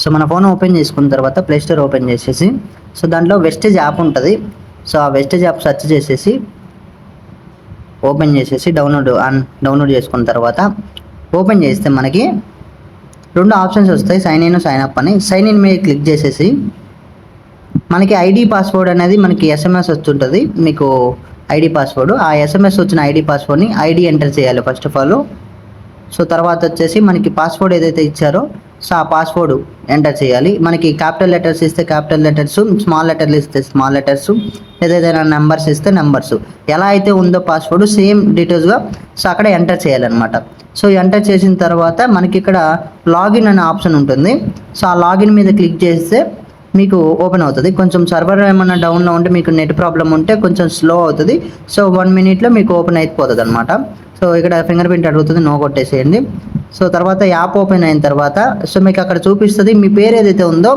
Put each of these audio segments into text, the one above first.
So మన phone open చేసుకున్న తర్వాత ప్లే స్టోర్ ఓపెన్ చేసేసి సో దాంట్లో వెస్టేజ్ యాప్ ఉంటుంది. సో ఆ వెస్టేజ్ యాప్ సెర్చ్ చేసేసి ఓపెన్ చేసేసి డౌన్లోడ్ అన్ డౌన్లోడ్ చేసుకున్న తర్వాత ఓపెన్ చేస్తే మనకి రెండు ఆప్షన్స్ వస్తాయి సైన్ ఇన్ సైన్ అప్ అని. సైన్ ఇన్ మీద క్లిక్ చేసేసి మనకి ఐడి పాస్వర్డ్ అనేది మనకి ఎస్ఎంఎస్ వస్తుంటుంది. మీకు ఐడి పాస్వర్డ్ ఆ ఎస్ఎంఎస్ వచ్చిన ఐడి పాస్వర్డ్ని ఐడి ఎంటర్ చేయాలి ఫస్ట్ ఆఫ్ ఆల్. సో తర్వాత వచ్చేసి మనకి పాస్వర్డ్ ఏదైతే ఇచ్చారో సో ఆ పాస్వర్డ్ ఎంటర్ చేయాలి. మనకి క్యాపిటల్ లెటర్స్ ఇస్తే క్యాపిటల్ లెటర్స్ స్మాల్ లెటర్లు ఇస్తే స్మాల్ లెటర్స్ ఏదైనా నెంబర్స్ ఇస్తే నెంబర్స్ ఎలా అయితే ఉందో పాస్వర్డ్ సేమ్ డీటెయిల్స్గా సో అక్కడ ఎంటర్ చేయాలన్నమాట. సో ఎంటర్ చేసిన తర్వాత మనకి ఇక్కడ లాగిన్ అనే ఆప్షన్ ఉంటుంది. సో ఆ లాగిన్ మీద క్లిక్ చేస్తే మీకు ఓపెన్ అవుతుంది. కొంచెం సర్వర్ ఏమైనా డౌన్లో ఉంటే మీకు నెట్ ప్రాబ్లం ఉంటే కొంచెం స్లో అవుతుంది. సో వన్ మినిట్లో మీకు ఓపెన్ అయిపోతుంది అనమాట సో ఇక్కడ ఫింగర్ ప్రింట్ అడుగుతుంది నో కొట్టేసేయండి. సో తర్వాత యాప్ ఓపెన్ అయిన తర్వాత సో మీకు అక్కడ చూపిస్తుంది మీ పేరు ఏదైతే ఉందో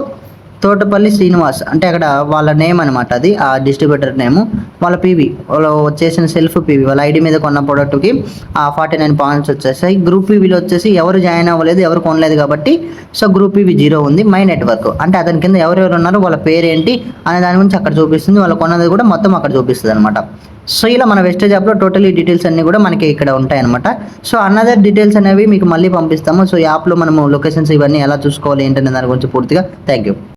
తోటపల్లి శ్రీనివాస్ అంటే అక్కడ వాళ్ళ నేమ్ అనమాట అది ఆ డిస్ట్రిబ్యూటర్ నేమ్ వాళ్ళ పీవీ వాళ్ళు వచ్చేసిన సెల్ఫ్ పీవీ వాళ్ళ ఐడి మీద కొన్న ప్రోడక్ట్కి ఆ ఫార్టీ నైన్ పాయింట్స్ వచ్చేసాయి గ్రూప్ పీవీలో వచ్చేసి ఎవరు జాయిన్ అవ్వలేదు ఎవరు కొనలేదు కాబట్టి సో గ్రూప్ పీవీ జీరో ఉంది మై నెట్వర్క్ అంటే అతని కింద ఎవరెవరు ఉన్నారో వాళ్ళ పేరు ఏంటి అనే దాని గురించి అక్కడ చూపిస్తుంది. వాళ్ళు కొన్నది కూడా మొత్తం అక్కడ చూపిస్తుంది అనమాట సో ఇలా మన వెస్టేజ్ యాప్లో టోటలీ డీటెయిల్స్ అన్నీ కూడా మనకి ఇక్కడ ఉంటాయి అనమాట సో అనదర్ డీటెయిల్స్ అనేవి మీకు మళ్ళీ పంపిస్తాము. సో యాప్లో మనము లొకేషన్స్ ఇవన్నీ ఎలా చూసుకోవాలి ఏంటనే దాని గురించి పూర్తిగా. Thank you